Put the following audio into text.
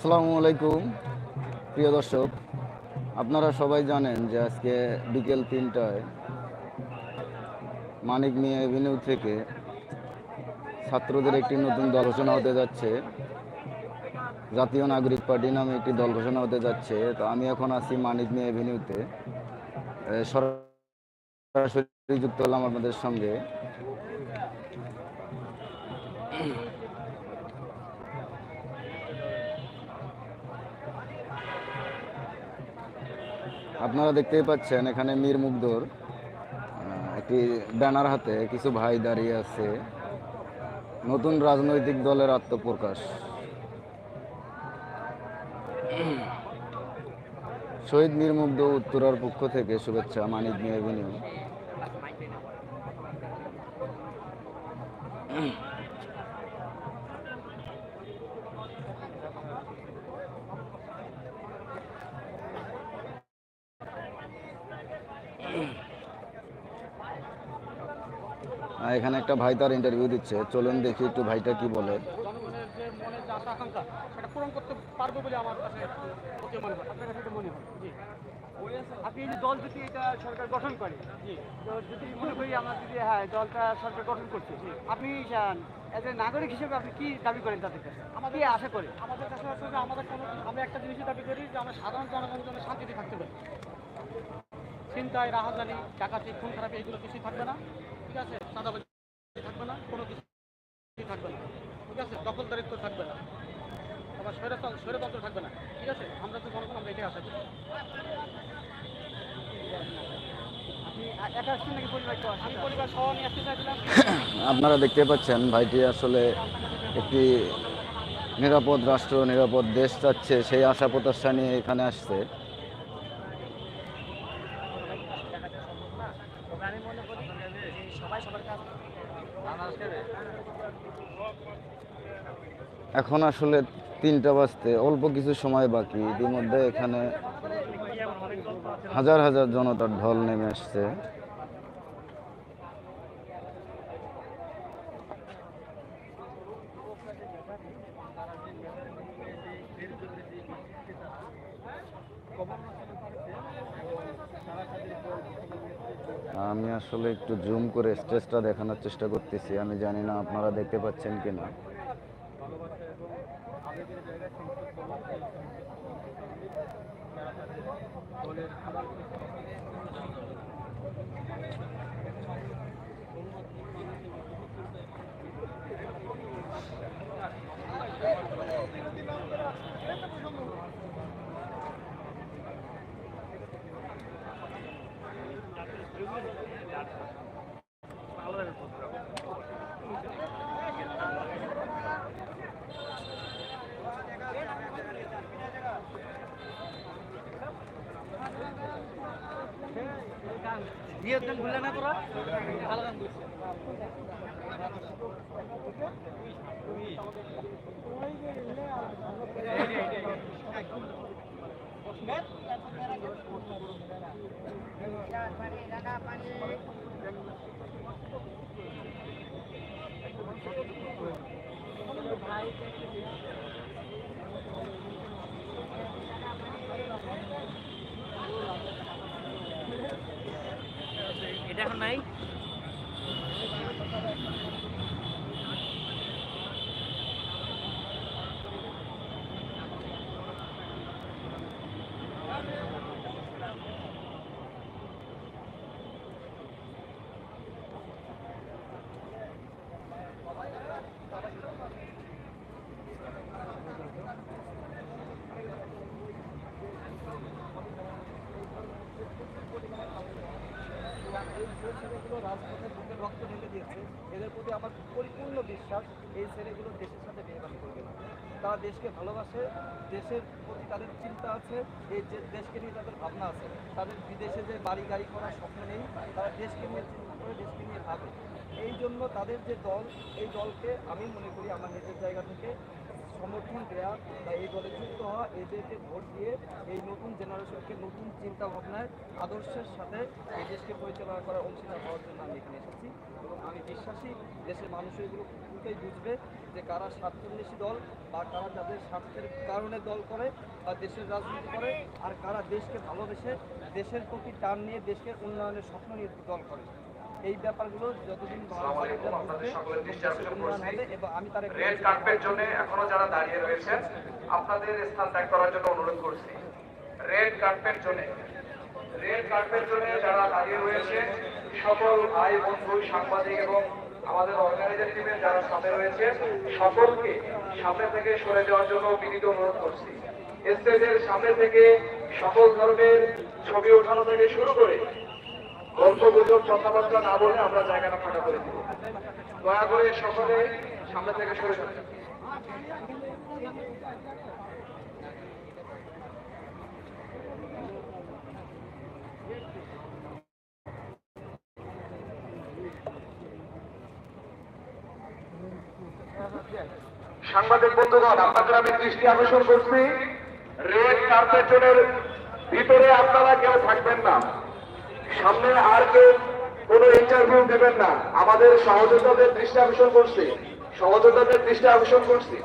আসসালামু আলাইকুম, প্রিয় দর্শক। আপনারা সবাই জানেন যে আজকে বিকেল তিনটায় মানিক মিয়া এভিনিউ থেকে ছাত্রদের একটি নতুন দল ঘোষণা হতে যাচ্ছে। জাতীয় নাগরিক পার্টি নামে একটি দল ঘোষণা হতে যাচ্ছে। তো আমি এখন আছি মানিক মিয়া এভিনিউতে। সরাসরি যুক্ত হলাম আপনাদের সঙ্গে। আপনারা দেখতেই পাচ্ছেন এখানে মীর মুগ্ধর একটি ব্যানার হাতে কিছু ভাই দাঁড়িয়ে আছে। নতুন রাজনৈতিক দলের আত্মপ্রকাশ। শহীদ মীর মুগ্ধ উত্তরার পক্ষ থেকে শুভেচ্ছা, মানিক মিয়া এভিনিউ এখানে একটা ভাই তার ইন্টারভিউ দিচ্ছে। চলুন দেখি একটু ভাইটা কি বলে। আপনি এই যে দল যদি এটা সরকার গঠন যদি করি যদি হ্যাঁ দলটা সরকার গঠন আপনি নাগরিক হিসেবে আপনি দাবি করেন আশা আমাদের আমাদের একটা জিনিসই দাবি করি যে আমরা সাধারণ জনগণের জন্য থাকতে পারি চিন্তায় রাহাজানি ডাকাতি খুন খারাপ এগুলো কিছুই থাকবে না। ঠিক আছে চাঁদাবাজি থাকবে না, কোনো কিছু থাকবে না। ঠিক আছে? থাকবে না। আবার স্বৈরতন্ত্র স্বৈরতন্ত্র থাকবে না। ঠিক আছে? আমরা তো আমরা এটাই আপনারা দেখতে পাচ্ছেন, ভাইটি আসলে একটি নিরাপদ রাষ্ট্র, নিরাপদ দেশ চাচ্ছে, সেই আশা প্রত্যাশা নিয়ে এখানে আসছে। আমি মনে করি সবাই সবার এখন আসলে তিনটা বাজতে, অল্প কিছু সময় বাকি। ইতিমধ্যে এখানে হাজার হাজার জনতার ঢল নেমে আসছে। আমি আসলে একটু জুম করে স্টেজটা দেখানোর চেষ্টা করতেছি, আমি জানি না আপনারা দেখতে পাচ্ছেন কিনা। বিয়ের দিন ভুলে না তোরা? ভালো গান করছিস এটা নাই ছেলেগুলো রাজপথে বুকে রক্ত ঢেলে দিয়েছে। এদের প্রতি আমার পরিপূর্ণ বিশ্বাস, এই ছেলেগুলো দেশের সাথে বেইমানি করবে না। তারা দেশকে ভালোবাসে, দেশের প্রতি তাদের চিন্তা আছে, এই যে দেশকে নিয়ে তাদের ভাবনা আছে। তাদের বিদেশে যে বাড়ি গাড়ি করার স্বপ্ন নেই, তারা দেশকে নিয়ে চিন্তা করে, দেশকে নিয়ে ভাবে। এই জন্য তাদের যে দল, এই দলকে আমি মনে করি আমার নিজের জায়গা থেকে সমর্থন দেওয়া বা এই দলে যুক্ত হওয়া এদেরকে ভোট দিয়ে এই নতুন জেনারেশনকে নতুন চিন্তা ভাবনায় আদর্শের সাথে এই দেশকে পরিচালনা করার অংশীদার হওয়ার জন্য আমি এখানে এসেছি এবং আমি বিশ্বাসী দেশের মানুষ এগুলো খুবই বুঝবে যে কারা স্বার্থন্বেষী দল বা কারা যাদের স্বার্থের কারণে দল করে বা দেশের রাজনীতি করে আর কারা দেশকে ভালোবেসে দেশের প্রতি টান নিয়ে দেশের উন্নয়নের স্বপ্ন নিয়ে দল করে। এই ব্যাপারগুলো যতদিন আমি তার রেড কার্পের জন্য এখনও যারা দাঁড়িয়ে রয়েছেন আপনাদের স্থান ত্যাগ করার জন্য অনুরোধ করছি। রেড কার্পের জন্য রেড কার্পের জন্য যারা দাঁড়িয়ে রয়েছে সকল ভাই বন্ধু সাংবাদিক এবং আমাদের অর্গানাইজার টিমের যারা সামনে রয়েছে সকলকে সামনে থেকে সরে যাওয়ার জন্য বিনীত অনুরোধ করছি। স্টেজের সামনে থেকে সকল ধরনের ছবি ওঠানো থেকে শুরু করে গল্প গুজব কথাবার্তা না বলে আমরা জায়গাটা ফাঁকা করে দিব। দয়া করে সকলে সামনে থেকে সরে যান। সাংবাদিক বন্ধুগণ, আপনাদের আমি দৃষ্টি আকর্ষণ করছি। রেড কার্পেটের ভিতরে আপনারা কেউ থাকবেন না। সামনে আর কেউ কোনো ইন্টারভিউ দেবেন না। আমাদের সহযোদ্ধাদের দৃষ্টি আকর্ষণ করছি। সহযোদ্ধাদের দৃষ্টি আকর্ষণ করছি।